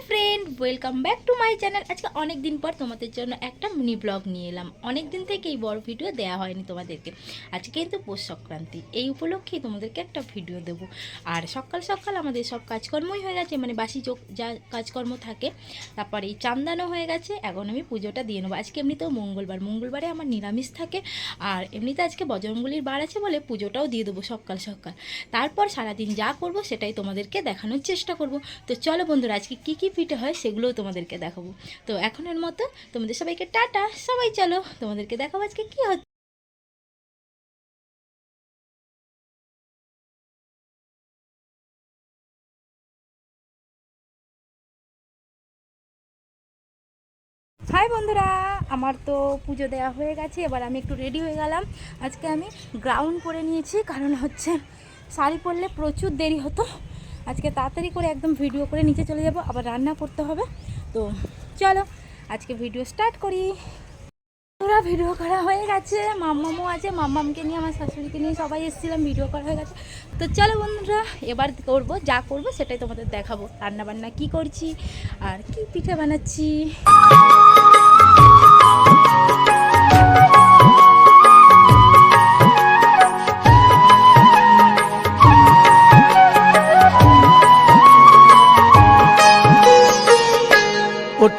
refri. Friend welcome back to my channel আজকে অনেক দিন পর তোমাদের জন্য একটা মিনি ব্লগ নিয়ে এলাম। অনেক দিন থেকে এই বড় ভিডিও দেওয়া হয়নি তোমাদেরকে। আজকে কিন্তু পৌষ সংক্রান্তি। এই উপলক্ষেই তোমাদেরকে একটা ভিডিও দেবো। আর সকাল সকাল আমাদের সব কাজকর্মই হয়ে গেছে মানে বাসি চোখ যা কাজকর্ম থাকে, তারপরে এই চান্দানো হয়ে গেছে, এখন আমি পুজোটা দিয়ে নেব। আজকে এমনিতেও মঙ্গলবার। মঙ্গলবারে আমার নিরামিষ থাকে, আর এমনিতে আজকে বজরঙ্গলির বার আছে বলে পুজোটাও দিয়ে দেবো সকাল সকাল। তারপর সারাদিন যা করব সেটাই তোমাদেরকে দেখানোর চেষ্টা করব। তো চলো বন্ধুরা, আজকে কী কী পিঠে হয় সেগুলোও তোমাদেরকে দেখাবো। তো এখনের মতো তোমাদের সবাইকে টাটা। সবাই চলো, তোমাদেরকে দেখাবো আজকে কী হচ্ছে। হাই বন্ধুরা, আমার তো পুজো দেওয়া হয়ে গেছে, এবার আমি একটু রেডি হয়ে গেলাম। আজকে আমি গ্রাউন্ড করে নিয়েছি, কারণ হচ্ছে শাড়ি পরলে প্রচুর দেরি হতো। আজকে তাড়াতাড়ি করে একদম ভিডিও করে নিচে চলে যাব, আবার রান্না করতে হবে। তো চলো, আজকে ভিডিও স্টার্ট করি। ওরা ভিডিও করা হয়ে গেছে, মাম্মামও আছে, মাম্মামকে নিয়ে, আমার শাশুড়িকে নিয়ে সবাই এসেছিলাম ভিডিও করা হয়ে গেছে। তো চলো বন্ধুরা, এবার করব, যা করব সেটাই তোমাদের দেখাবো রান্না বান্না কি করছি, আর কি পিঠে বানাচ্ছি।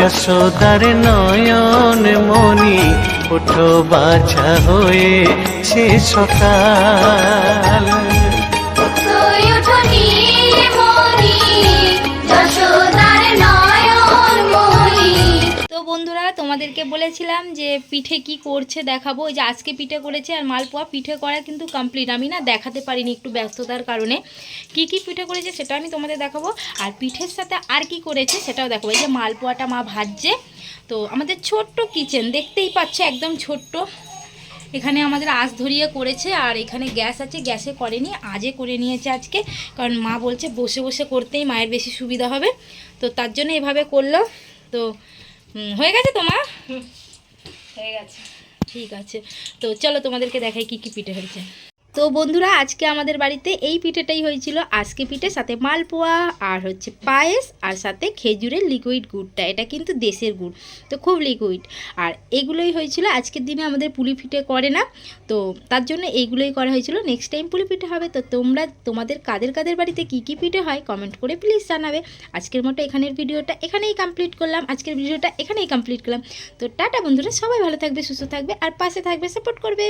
যশোদার নয়ন মনি ওঠো বাছা হয়েছে সকাল। তোমাদেরকে বলেছিলাম যে পিঠে কি করছে দেখাবো। ওই যে আজকে পিঠে করেছে আর মালপোয়া পিঠে করা কিন্তু কমপ্লিট আমি না দেখাতে পারিনি একটু ব্যস্ততার কারণে। কি কি পিঠে করেছে সেটা আমি তোমাদের দেখাবো। আর পিঠের সাথে আর কি করেছে সেটাও দেখাবো। এই যে মালপোয়াটা মা ভাজছে। তো আমাদের ছোট্ট কিচেন দেখতেই পাচ্ছে একদম ছোট্ট। এখানে আমাদের আঁচ ধরিয়ে করেছে আর এখানে গ্যাস আছে। গ্যাসে করেনি, আজে করে নিয়েছে আজকে। কারণ মা বলছে বসে বসে করতেই মায়ের বেশি সুবিধা হবে। তো তার জন্য এভাবে করল। তো হয়ে গেছে তোমার হয়ে গেছে। ঠিক আছে। তো চলো তোমাদেরকে দেখাই কি কি পিঠে হয়েছে। তো বন্ধুরা, আজকে আমাদের বাড়িতে এই পিঠেটাই হয়েছিল। আজকে পিঠে সাথে মালপোয়া, আর হচ্ছে পায়েস, আর সাথে খেজুরের লিকুইড গুড়টা। এটা কিন্তু দেশের গুড়, তো খুব লিকুইড আর এগুলোই হয়েছিল, আজকের দিনে আমাদের পুলি পিঠে করে না। তো তার জন্য এইগুলোই করা হয়েছিল। নেক্সট টাইম পুলি পিঠে হবে। তো তোমরা, তোমাদের কাদের কাদের বাড়িতে কী কী পিঠে হয় কমেন্ট করে প্লিজ জানাবে। আজকের মতো এখানের ভিডিওটা এখানেই কমপ্লিট করলাম। আজকের ভিডিওটা এখানেই কমপ্লিট করলাম। তো টাটা বন্ধুরা, সবাই ভালো থাকবে, সুস্থ থাকবে, আর পাশে থাকবে সাপোর্ট করবে।